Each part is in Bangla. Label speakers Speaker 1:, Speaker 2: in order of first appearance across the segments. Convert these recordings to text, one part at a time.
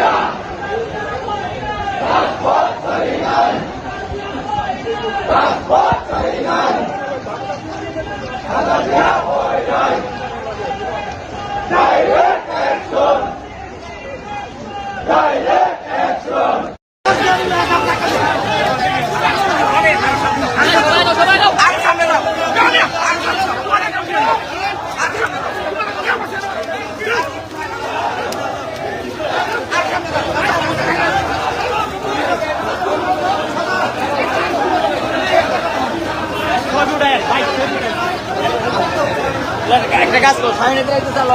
Speaker 1: That's what 39! That's what 39! একটা কাজ করো সামনে দিয়ে একটু চালো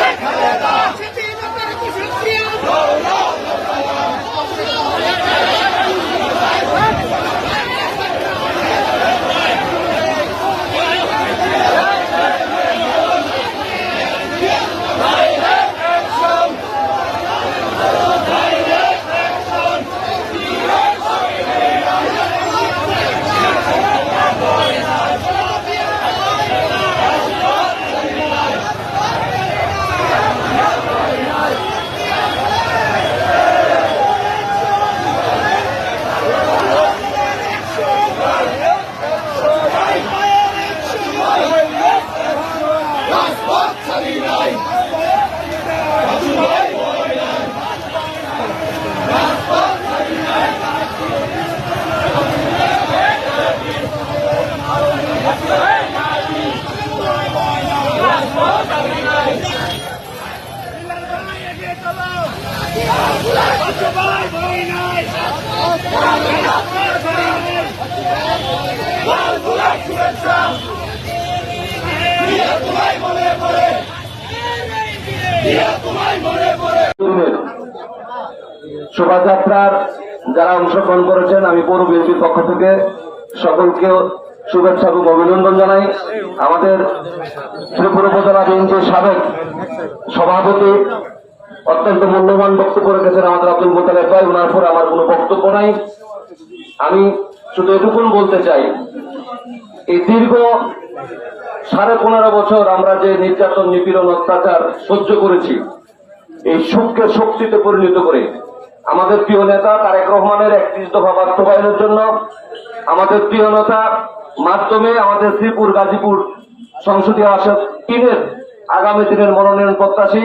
Speaker 1: দেখা
Speaker 2: শোভাযাত্রার যারা অংশগ্রহণ করেছেন, আমি পৌর বিএনপির পক্ষ থেকে সকলকে শুভেচ্ছা এবং অভিনন্দন জানাই। আমাদের ত্রিপুরা উপজেলা বিএনপির সাবেক সভাপতি অত্যন্ত মূল্যবান বক্তব্য রেখেছেন আমাদের আব্দুল মোতালেব ভাই। ওনার পরে আমার কোনো বক্তব্য নাই। আমি শুধু এটুকুন বলতে চাই, এই দীর্ঘ সাড়ে পনেরো বছর আমরা যে নির্যাতন, নিপীড়ন, অত্যাচার সহ্য করেছি, এই সুখকে শক্তিতে পরিণত করে, আমাদের প্রিয় নেতা তারেক রহমানের একত্রিশ দফা বাস্তবায়নের জন্য, আমাদের প্রিয় নেতা মাধ্যমে আমাদের শ্রীপুর, গাজীপুর সংসদীয় আসন তিনের আগামী দিনের মনোনয়ন প্রত্যাশী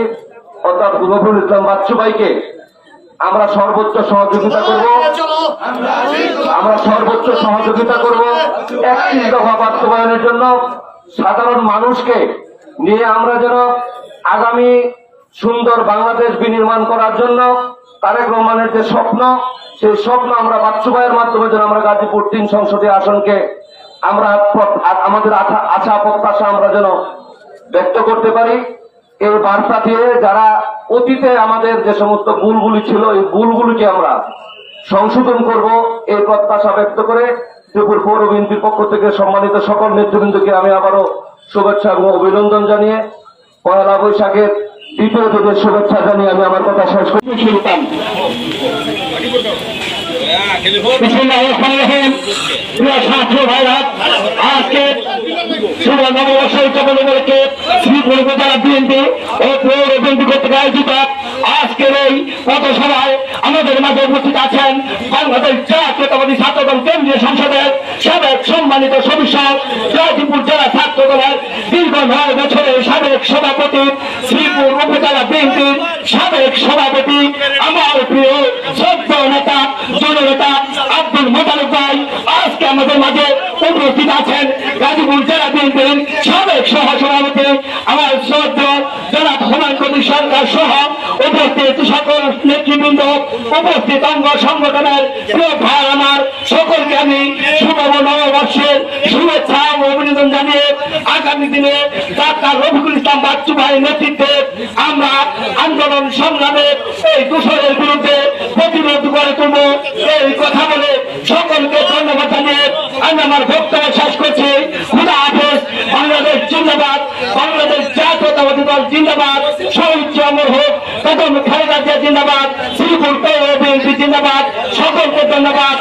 Speaker 2: অর্থাৎ নজরুল ইসলাম বাচ্চু ভাইকে আমরা সর্বোচ্চ সহযোগিতা করব। আমরা সর্বোচ্চ সহযোগিতা করব একত্রিশ দফা বাস্তবায়নের জন্য। সাধারণ মানুষকে নিয়ে আমরা যেন আগামী সুন্দর বাংলাদেশ বিনির্মাণ করার জন্য তারেক রহমানের যে স্বপ্ন, সেই স্বপ্ন আমরা বাস্তবায়নের মাধ্যমে যেন আমরা গাজীপুর তিন সংসদীয় আসনকে আমরা আমাদের আশা প্রত্যাশা আমরা যেন ব্যক্ত করতে পারি। এই বার্তা দিয়ে যারা অতীতে আমাদের যে সমস্ত ভুলগুলি ছিল, এই ভুলগুলিকে আমরা সংশোধন করব। এই প্রত্যাশা ব্যক্ত করে ত্রিপুর পৌর বিএনপির পক্ষ থেকে সম্মানিত সকল নেতৃবৃন্দকে আমি আবারও শুভেচ্ছা এবং অভিনন্দন জানিয়ে পয়লা বৈশাখের দ্বিতীয় দিনের শুভেচ্ছা জানিয়ে আমি আমার কথা শেষ
Speaker 3: ছাত্র ভাইরা, আজকে শুভ নববর্ষ উদযাপন উপলক্ষে শ্রীপুর উপজেলা বিএনপি ও পৌর বিএনপি কর্তৃক আয়োজিত আজকের এই পথসভায় আমাদের মাঝে উপস্থিত আছেন বাংলাদেশ জাতীয়তাবাদী ছাত্রদল কেন্দ্রীয় সংসদের সাবেক সম্মানিত সদস্য গাজীপুর জেলা ছাত্র দলের দীর্ঘ নয় বছরের সাবেক সভাপতি শ্রীপুর উপজেলা বিএনপির সাবেক সভাপতি, আমার প্রিয় সভ্য নেতা আমাদের মাঝে উপস্থিত আছেন গাজীপুর জেলা বিএনপির সাবেক সহ সভাপতি আমার শ্রদ্ধ জনাব হুমায়ুন কবির সরকার সহ উপস্থিত সকল নেতৃবৃন্দ, উপস্থিত অঙ্গ সংগঠনের প্রিয় ভাই আমার, সকলকে আমি শুভ নববর্ষের শুভেচ্ছা ও অভিনন্দন জানিয়ে আগামী দিনে ডাক্তার রফিকুল ইসলাম বাচ্চু ভাইয়ের নেতৃত্বে আমরা আন্দোলন সংগ্রামে এই দূষণের বিরুদ্ধে প্রতিরোধ করে তুলব। এই কথা বলে সকলকে ধন্যবাদ জানিয়ে আমি আমার বক্তব্য শেষ করছি। খুদা হাফেজ, বাংলাদেশ জিন্দাবাদ, বাংলাদেশ জাতীয়তাবাদী দল জিন্দাবাদ, শহীদ অমর হোক, প্রথম খালেদা জিয়া জিন্দাবাদ, শ্রীপুর পৌর বিএনপি জিন্দাবাদ, সকলকে ধন্যবাদ।